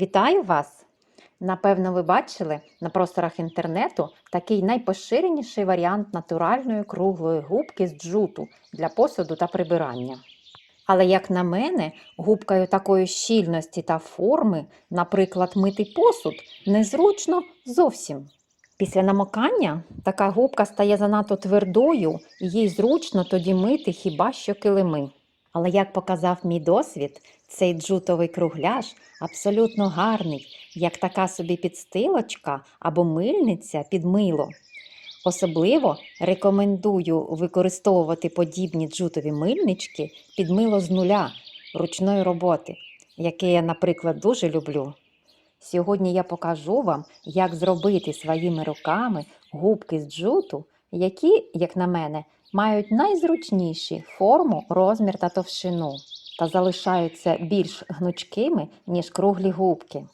Вітаю вас! Напевно, ви бачили на просторах інтернету такий найпоширеніший варіант натуральної круглої губки з джуту для посуду та прибирання. Але, як на мене, губкою такої щільності та форми, наприклад, мити посуд, незручно зовсім. Після намокання така губка стає занадто твердою, і їй зручно тоді мити хіба що килими. Але як показав мій досвід, цей джутовий кругляш абсолютно гарний, як така собі підстилочка або мильниця під мило. Особливо рекомендую використовувати подібні джутові мильнички під мило з нуля ручної роботи, яке я, наприклад, дуже люблю. Сьогодні я покажу вам, як зробити своїми руками губки з джуту, які, як на мене, мають найзручніші форму, розмір та товщину та залишаються більш гнучкими, ніж круглі губки.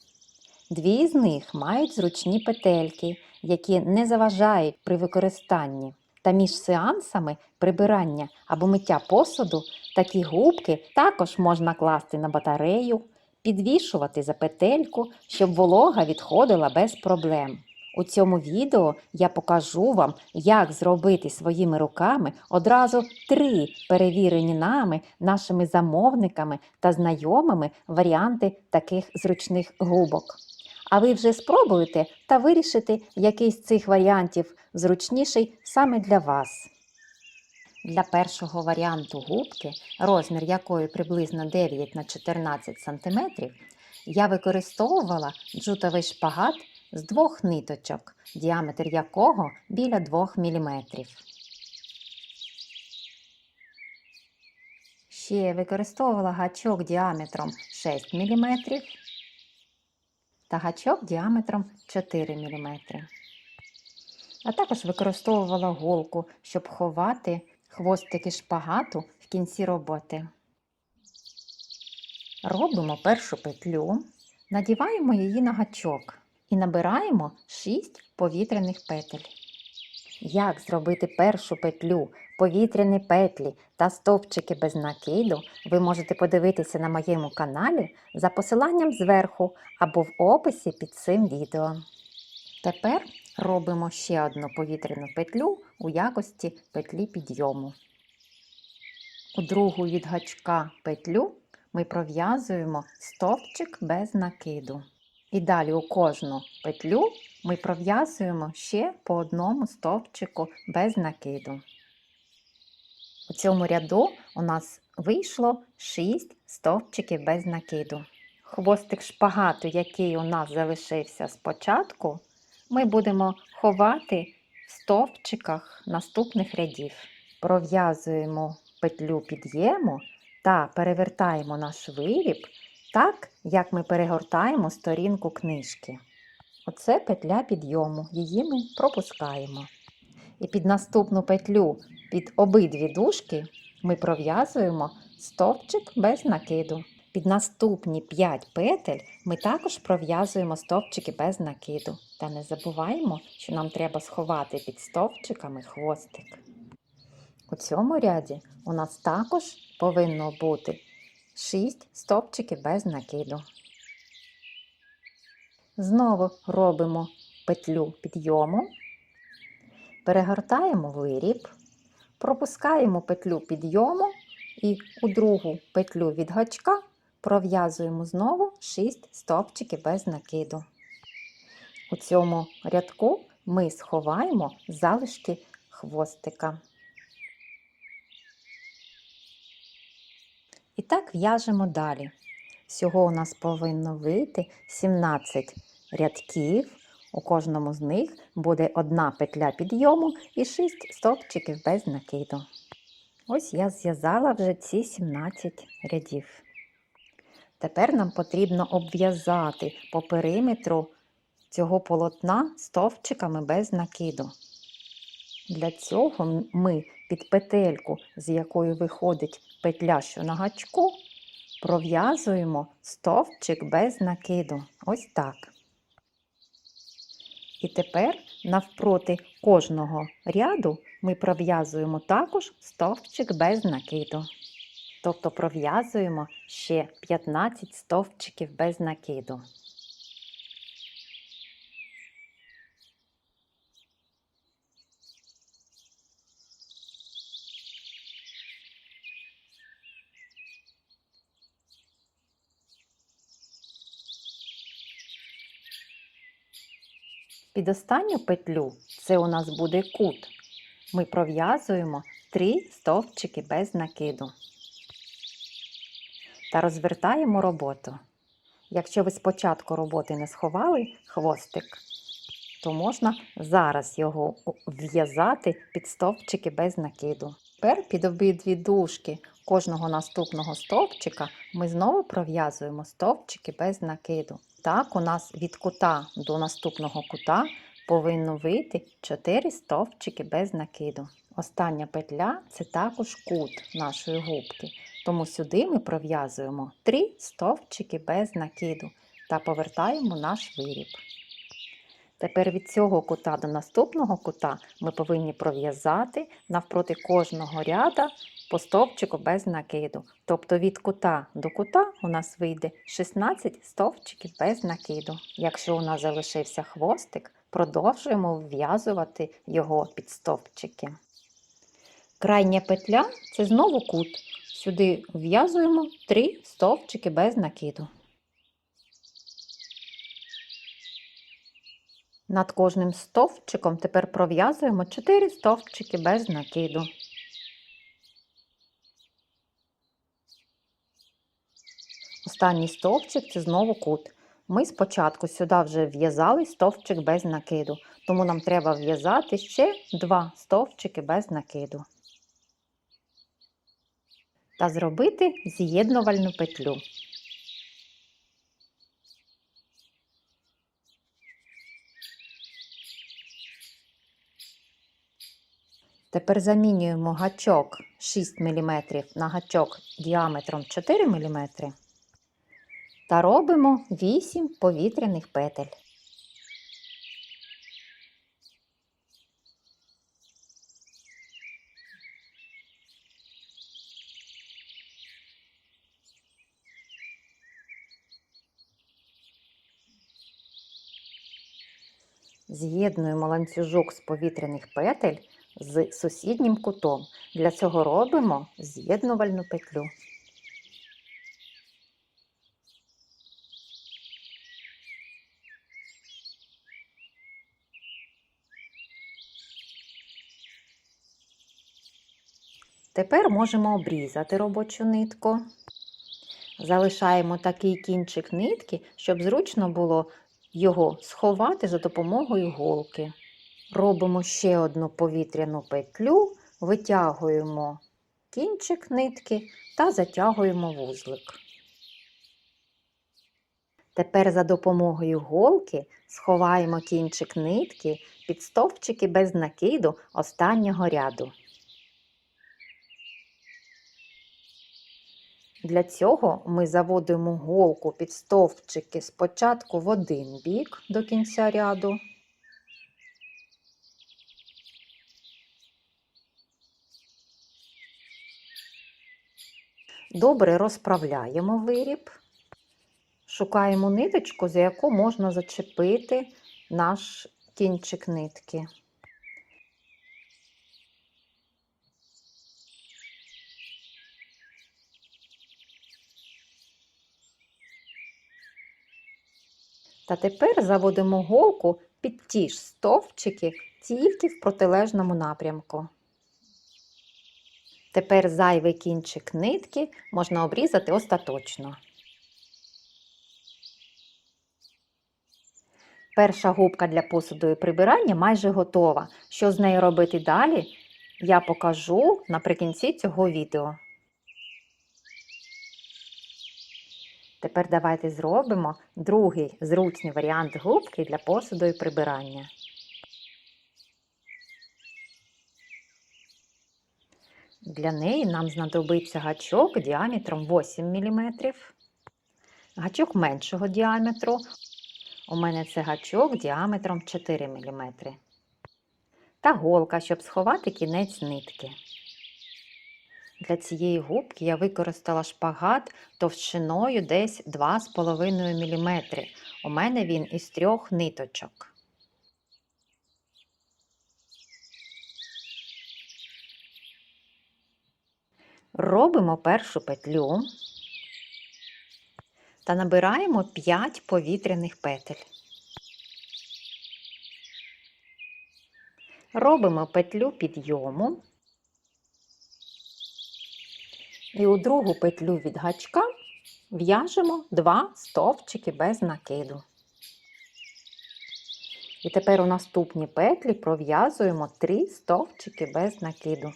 Дві з них мають зручні петельки, які не заважають при використанні. Та між сеансами прибирання або миття посуду такі губки також можна класти на батарею, підвішувати за петельку, щоб волога відходила без проблем. У цьому відео я покажу вам, як зробити своїми руками одразу три перевірені нами, нашими замовниками та знайомими варіанти таких зручних губок. А ви вже спробуєте та вирішите, який з цих варіантів зручніший саме для вас. Для першого варіанту губки, розмір якої приблизно 9 на 14 см, я використовувала джутовий шпагат з двох ниточок, діаметр якого біля 2 мм. Ще використовувала гачок діаметром 6 мм та гачок діаметром 4 мм. А також використовувала голку, щоб ховати хвостики шпагату в кінці роботи. Робимо першу петлю, надіваємо її на гачок і набираємо 6 повітряних петель. Як зробити першу петлю, повітряні петлі та стовпчики без накиду, ви можете подивитися на моєму каналі за посиланням зверху або в описі під цим відео. Тепер робимо ще одну повітряну петлю у якості петлі підйому. У другу від гачка петлю ми пров'язуємо стовпчик без накиду. І далі у кожну петлю ми пров'язуємо ще по одному стовпчику без накиду. У цьому ряду у нас вийшло 6 стовпчиків без накиду. Хвостик шпагату, який у нас залишився спочатку, ми будемо ховати в стовпчиках наступних рядів. Пров'язуємо петлю під'єму та перевертаємо наш виріб так, як ми перегортаємо сторінку книжки. Оце петля підйому, її ми пропускаємо. І під наступну петлю під обидві дужки ми пров'язуємо стовпчик без накиду. Під наступні 5 петель ми також пров'язуємо стовпчики без накиду. Та не забуваємо, що нам треба сховати під стовпчиками хвостик. У цьому ряді у нас також повинно бути 6 стовпчиків без накиду. Знову робимо петлю підйому, перегортаємо виріб, пропускаємо петлю підйому і у другу петлю від гачка пров'язуємо знову 6 стовпчиків без накиду. У цьому рядку ми сховаємо залишки хвостика. І так в'яжемо далі. Всього у нас повинно вийти 17 рядків. У кожному з них буде одна петля підйому і 6 стовпчиків без накиду. Ось я зв'язала вже ці 17 рядів. Тепер нам потрібно обв'язати по периметру цього полотна стовпчиками без накиду. Для цього ми під петельку, з якої виходить петля, що на гачку, пров'язуємо стовпчик без накиду. Ось так. І тепер навпроти кожного ряду ми пров'язуємо також стовпчик без накиду. Тобто пров'язуємо ще 15 стовпчиків без накиду. Останню петлю це у нас буде кут. Ми пров'язуємо 3 стовпчики без накиду та розвертаємо роботу. Якщо ви спочатку роботи не сховали хвостик, то можна зараз його в'язати під стовпчики без накиду. Тепер під обидві дужки кожного наступного стовпчика ми знову пров'язуємо стовпчики без накиду. Так, у нас від кута до наступного кута повинно вийти 4 стовпчики без накиду. Остання петля це також кут нашої губки. Тому сюди ми пров'язуємо 3 стовпчики без накиду та повертаємо наш виріб. Тепер від цього кута до наступного кута ми повинні пров'язати навпроти кожного ряда по стовпчику без накиду. Тобто від кута до кута у нас вийде 16 стовпчиків без накиду. Якщо у нас залишився хвостик, продовжуємо вв'язувати його під стовпчики. Крайня петля це знову кут. Сюди вв'язуємо 3 стовпчики без накиду. Над кожним стовпчиком тепер пров'язуємо 4 стовпчики без накиду. Останній стовпчик це знову кут. Ми спочатку сюди вже в'язали стовпчик без накиду, тому нам треба в'язати ще 2 стовпчики без накиду. Та зробити з'єднувальну петлю. Тепер замінюємо гачок 6 мм на гачок діаметром 4 мм та робимо 8 повітряних петель. З'єднуємо ланцюжок з повітряних петель з сусіднім кутом. Для цього робимо з'єднувальну петлю. Тепер можемо обрізати робочу нитку. Залишаємо такий кінчик нитки, щоб зручно було його сховати за допомогою голки. Робимо ще одну повітряну петлю, витягуємо кінчик нитки та затягуємо вузлик. Тепер за допомогою голки сховаємо кінчик нитки під стовпчики без накиду останнього ряду. Для цього ми заводимо голку під стовпчики спочатку в один бік до кінця ряду. Добре розправляємо виріб, шукаємо ниточку, за яку можна зачепити наш кінчик нитки. Та тепер заводимо голку під ті ж стовпчики тільки в протилежному напрямку. Тепер зайвий кінчик нитки можна обрізати остаточно. Перша губка для посуду і прибирання майже готова. Що з нею робити далі, я покажу наприкінці цього відео. Тепер давайте зробимо другий зручний варіант губки для посуду і прибирання. Для неї нам знадобиться гачок діаметром 8 мм, гачок меншого діаметру. У мене це гачок діаметром 4 мм. Та голка, щоб сховати кінець нитки. Для цієї губки я використала шпагат товщиною десь 2,5 мм. У мене він із трьох ниточок. Робимо першу петлю та набираємо 5 повітряних петель. Робимо петлю підйому. І у другу петлю від гачка в'яжемо два стовпчики без накиду. І тепер у наступні петлі пров'язуємо три стовпчики без накиду.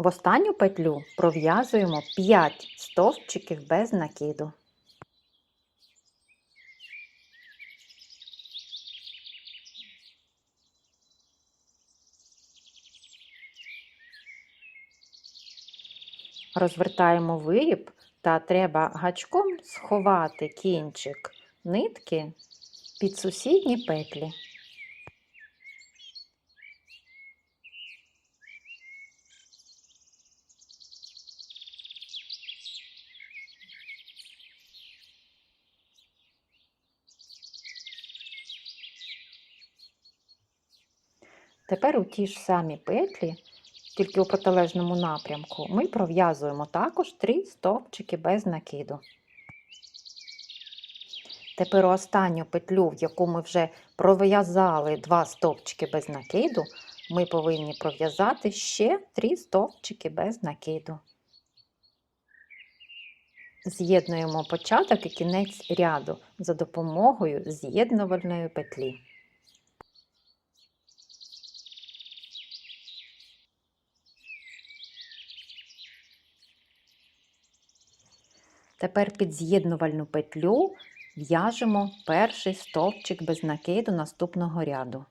В останню петлю пров'язуємо 5 стовпчиків без накиду. Розвертаємо виріб та треба гачком сховати кінчик нитки під сусідні петлі. Тепер у ті ж самі петлі, тільки у протилежному напрямку, ми пров'язуємо також три стовпчики без накиду. Тепер останню петлю, в яку ми вже пров'язали два стовпчики без накиду, ми повинні пров'язати ще три стовпчики без накиду. З'єднуємо початок і кінець ряду за допомогою з'єднувальної петлі. Тепер під з'єднувальну петлю в'яжемо перший стовпчик без накиду наступного ряду.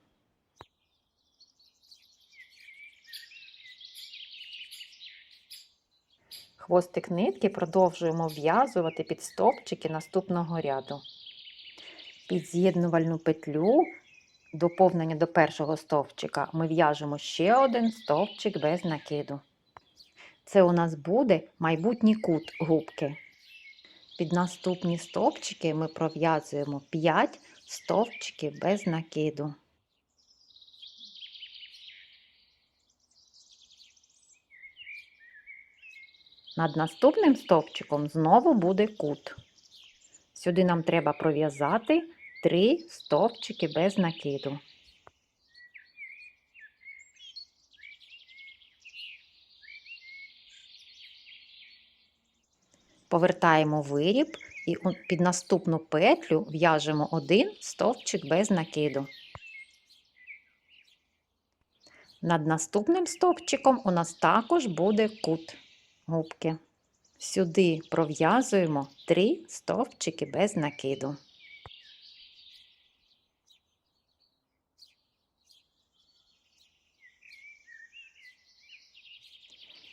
Хвостик нитки продовжуємо в'язувати під стовпчики наступного ряду. Під з'єднувальну петлю доповнення до першого стовпчика ми в'яжемо ще один стовпчик без накиду. Це у нас буде майбутній кут губки. Під наступні стовпчики ми пров'язуємо 5 стовпчиків без накиду. Над наступним стовпчиком знову буде кут. Сюди нам треба пров'язати 3 стовпчики без накиду. Повертаємо виріб і під наступну петлю в'яжемо один стовпчик без накиду. Над наступним стовпчиком у нас також буде кут губки. Сюди пров'язуємо три стовпчики без накиду.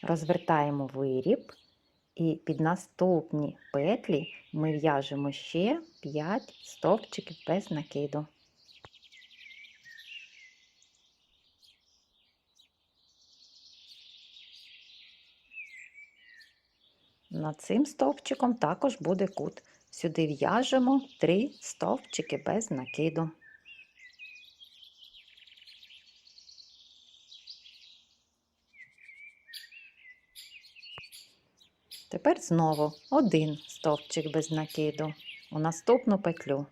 Розвертаємо виріб і під наступні петлі ми в'яжемо ще 5 стовпчиків без накиду. Над цим стовпчиком також буде кут. Сюди в'яжемо 3 стовпчики без накиду. Тепер знову один стовпчик без накиду у наступну петлю.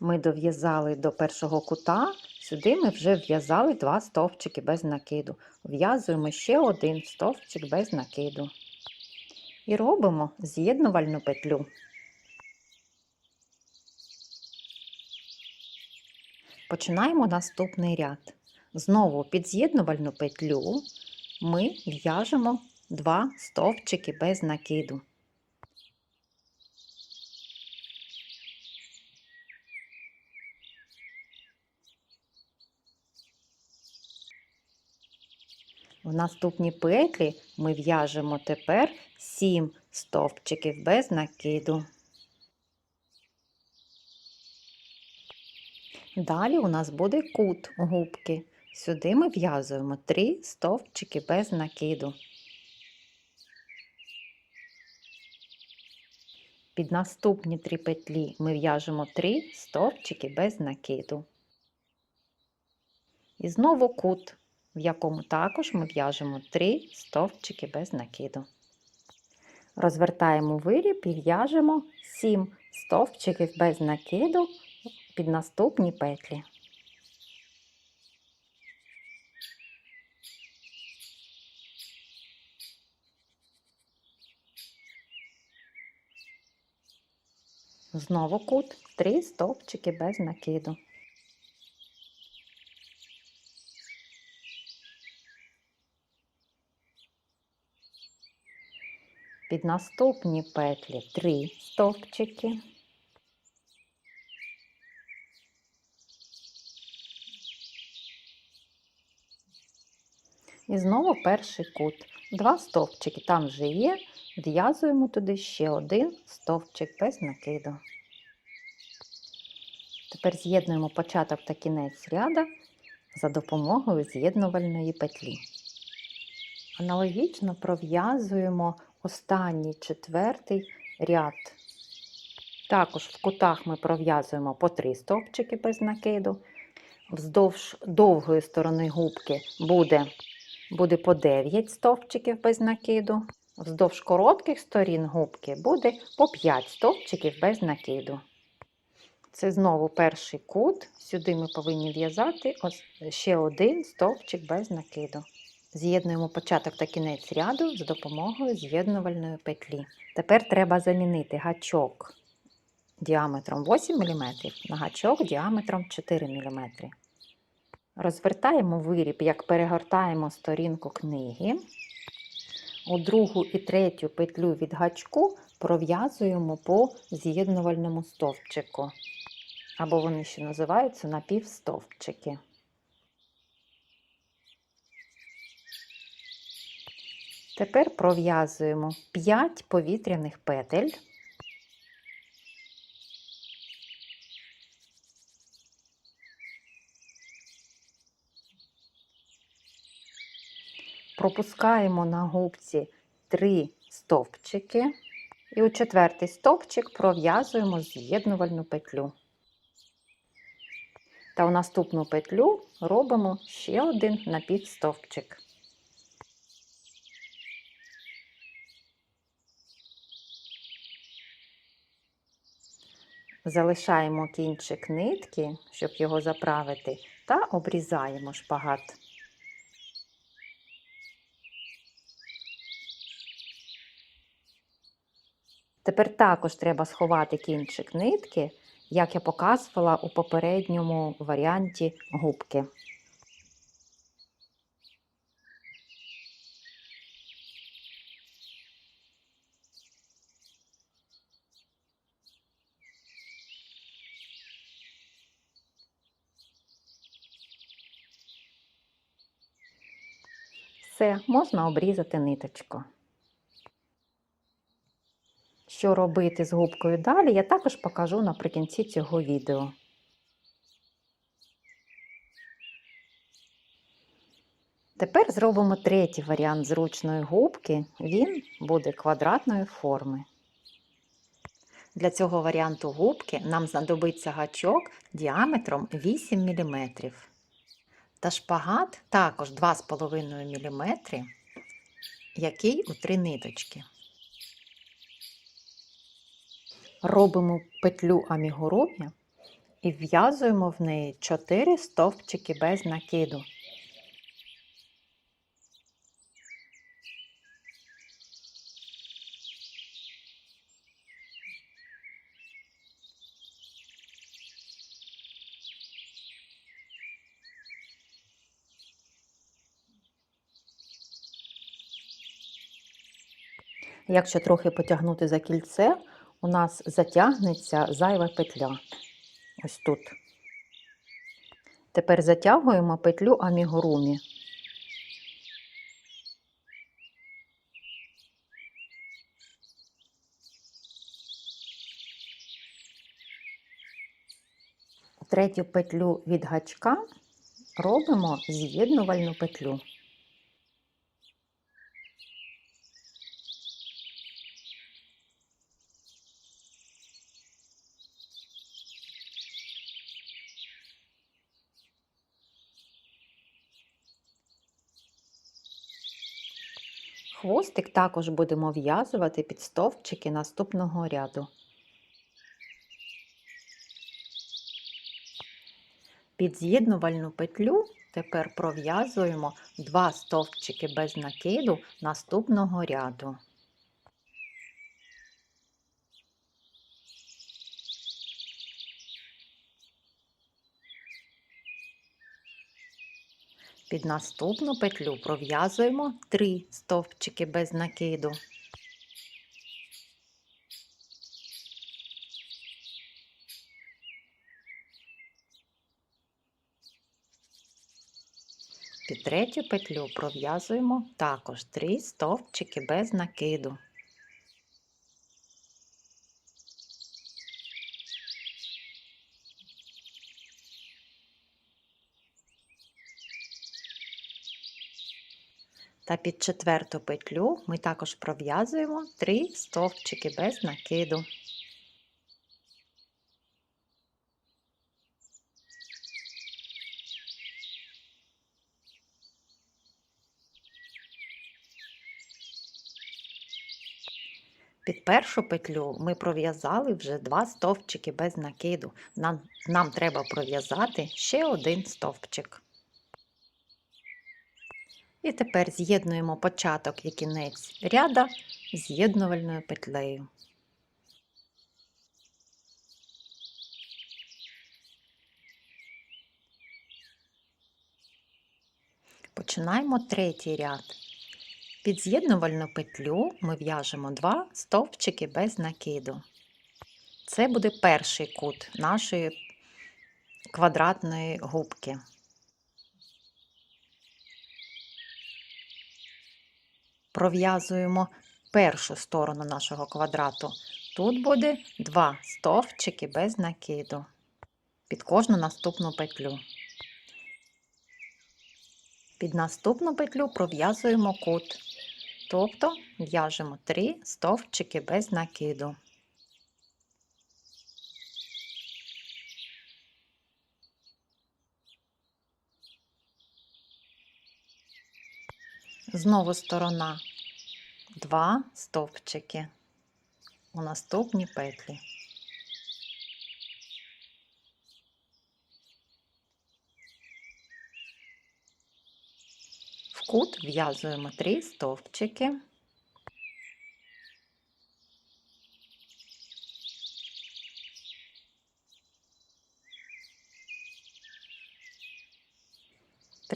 Ми дов'язали до першого кута, сюди ми вже в'язали два стовпчики без накиду. В'язуємо ще один стовпчик без накиду. І робимо з'єднувальну петлю. Починаємо наступний ряд. Знову під з'єднувальну петлю ми в'яжемо два стовпчики без накиду. В наступній петлі ми в'яжемо тепер 7 стовпчиків без накиду. Далі у нас буде кут губки. Сюди ми в'язуємо 3 стовпчики без накиду. Під наступні три петлі ми в'яжемо 3 стовпчики без накиду. І знову кут, в якому також ми в'яжемо 3 стовпчики без накиду. Розвертаємо виріб і в'яжемо 7 стовпчиків без накиду під наступні петлі. Знову кут, 3 стовпчики без накиду. Під наступні петлі 3 стовпчики. І знову перший кут. Два стовпчики там вже є. В'язуємо туди ще один стовпчик без накиду. Тепер з'єднуємо початок та кінець ряда за допомогою з'єднувальної петлі. Аналогічно пров'язуємо останній четвертий ряд. Також в кутах ми пров'язуємо по 3 стовпчики без накиду. Вздовж довгої сторони губки буде, буде по 9 стовпчиків без накиду. Вздовж коротких сторін губки буде по 5 стовпчиків без накиду. Це знову перший кут. Сюди ми повинні в'язати ще один стовпчик без накиду. З'єднуємо початок та кінець ряду з допомогою з'єднувальної петлі. Тепер треба замінити гачок діаметром 8 мм на гачок діаметром 4 мм. Розвертаємо виріб, як перегортаємо сторінку книги. У другу і третю петлю від гачку пров'язуємо по з'єднувальному стовпчику. Або вони ще називаються напівстовпчики. Тепер пров'язуємо 5 повітряних петель. Пропускаємо на губці 3 стовпчики і у четвертий стовпчик пров'язуємо з'єднувальну петлю. Та у наступну петлю робимо ще один напівстовпчик. Залишаємо кінчик нитки, щоб його заправити, та обрізаємо шпагат. Тепер також треба сховати кінчик нитки, як я показувала у попередньому варіанті губки. Все, можна обрізати ниточку. Що робити з губкою далі, я також покажу наприкінці цього відео. Тепер зробимо третій варіант зручної губки. Він буде квадратної форми. Для цього варіанту губки нам знадобиться гачок діаметром 8 мм. Та шпагат також 2,5 мм, який у три ниточки. Робимо петлю амігурумі і в'язуємо в неї 4 стовпчики без накиду. Якщо трохи потягнути за кільце, у нас затягнеться зайва петля. Ось тут. Тепер затягуємо петлю амігурумі. Третю петлю від гачка робимо з'єднувальну петлю. Хвостик також будемо в'язувати під стовпчики наступного ряду. Під з'єднувальну петлю тепер пров'язуємо 2 стовпчики без накиду наступного ряду. Під наступну петлю пров'язуємо 3 стовпчики без накиду. Під третю петлю пров'язуємо також 3 стовпчики без накиду. Та під четверту петлю ми також пров'язуємо 3 стовпчики без накиду. Під першу петлю ми пров'язали вже 2 стовпчики без накиду. Нам, нам треба пров'язати ще один стовпчик. І тепер з'єднуємо початок і кінець ряда з'єднувальною петлею. Починаємо третій ряд. Під з'єднувальну петлю ми в'яжемо 2 стовпчики без накиду. Це буде перший кут нашої квадратної губки. Пров'язуємо першу сторону нашого квадрату. Тут буде 2 стовпчики без накиду під кожну наступну петлю. Під наступну петлю пров'язуємо кут, тобто в'яжемо 3 стовпчики без накиду. Знову сторона 2 стовпчики у наступні петлі. В кут в'язуємо 3 стовпчики.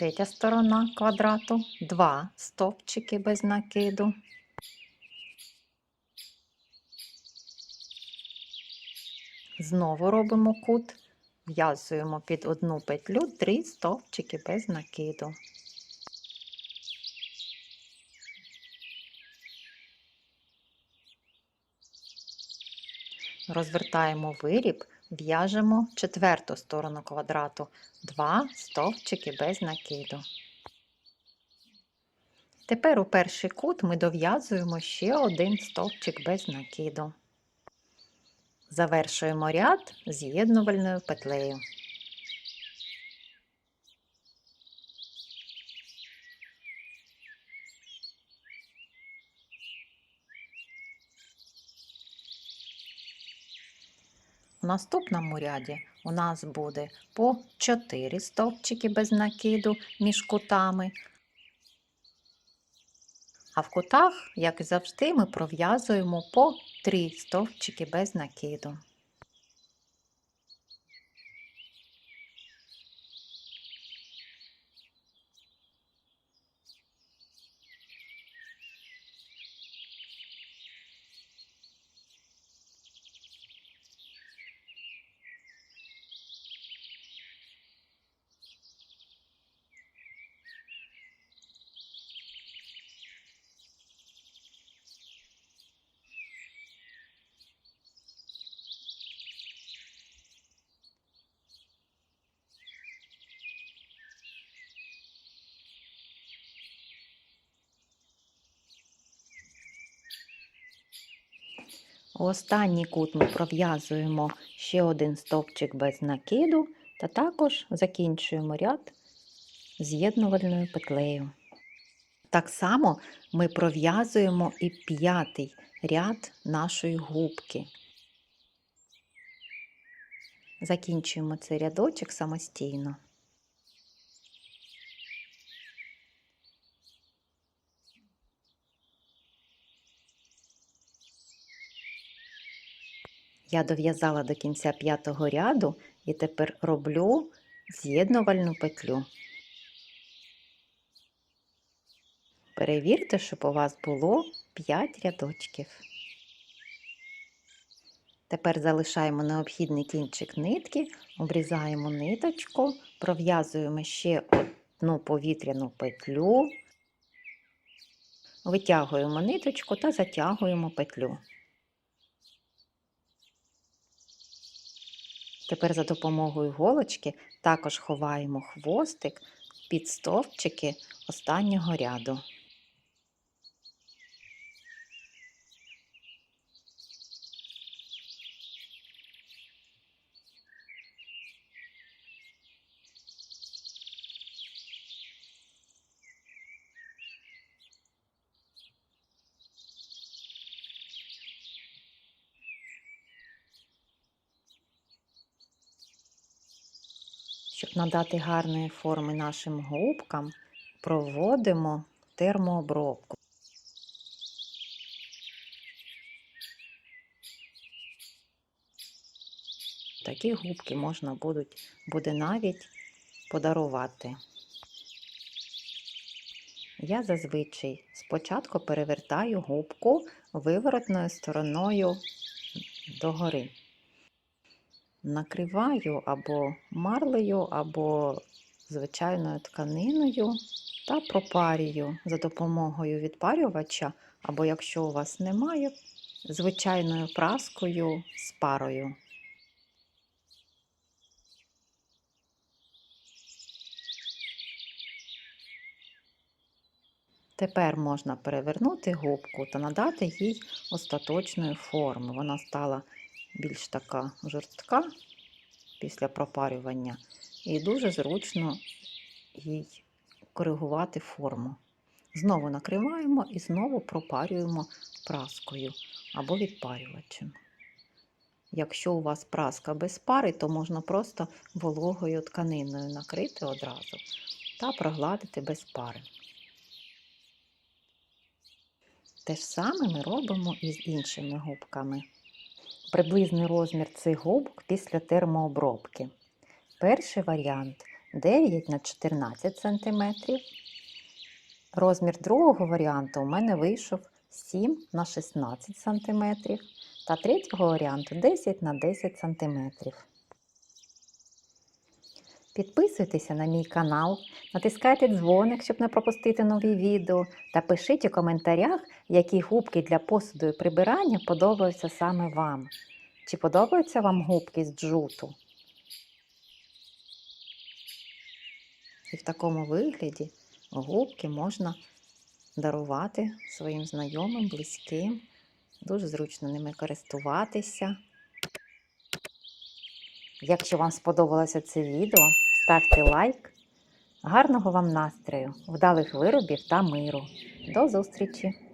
Третя сторона квадрату, 2 стовпчики без накиду. Знову робимо кут, в'язуємо під одну петлю 3 стовпчики без накиду. Розвертаємо виріб, в'яжемо четверту сторону квадрату, 2 стовпчики без накиду. Тепер у перший кут ми дов'язуємо ще один стовпчик без накиду. Завершуємо ряд з'єднувальною петлею. Наступному ряді у нас буде по 4 стовпчики без накиду між кутами. А в кутах, як і завжди, ми пров'язуємо по 3 стовпчики без накиду. У останній кут ми пров'язуємо ще один стовпчик без накиду та також закінчуємо ряд з'єднувальною петлею. Так само ми пров'язуємо і п'ятий ряд нашої губки. Закінчуємо цей рядочок самостійно. Я дов'язала до кінця п'ятого ряду і тепер роблю з'єднувальну петлю. Перевірте, щоб у вас було 5 рядочків. Тепер залишаємо необхідний кінчик нитки, обрізаємо ниточку, пров'язуємо ще одну повітряну петлю, витягуємо ниточку та затягуємо петлю. Тепер за допомогою голочки також ховаємо хвостик під стовпчики останнього ряду. Щоб надати гарної форми нашим губкам, проводимо термообробку. Такі губки можна будуть, буде навіть подарувати. Я зазвичай спочатку перевертаю губку виворотною стороною догори накриваю або марлею, або звичайною тканиною та пропарюю за допомогою відпарювача, або якщо у вас немає, звичайною праскою з парою. Тепер можна перевернути губку та надати їй остаточної форми. Вона стала більш така жорстка після пропарювання, і дуже зручно їй коригувати форму. Знову накриваємо і знову пропарюємо праскою або відпарювачем. Якщо у вас праска без пари, то можна просто вологою тканиною накрити одразу та прогладити без пари. Те ж саме ми робимо і з іншими губками приблизний розмір цих губок після термообробки. Перший варіант 9 на 14 см. Розмір другого варіанту у мене вийшов 7 на 16 см. Та третього варіанту 10 на 10 см. Підписуйтеся на мій канал, натискайте дзвоник, щоб не пропустити нові відео, та пишіть у коментарях, які губки для посуду і прибирання подобаються саме вам. Чи подобаються вам губки з джуту? І в такому вигляді губки можна дарувати своїм знайомим, близьким. Дуже зручно ними користуватися. Якщо вам сподобалося це відео, ставте лайк. Гарного вам настрою, вдалих виробів та миру. До зустрічі!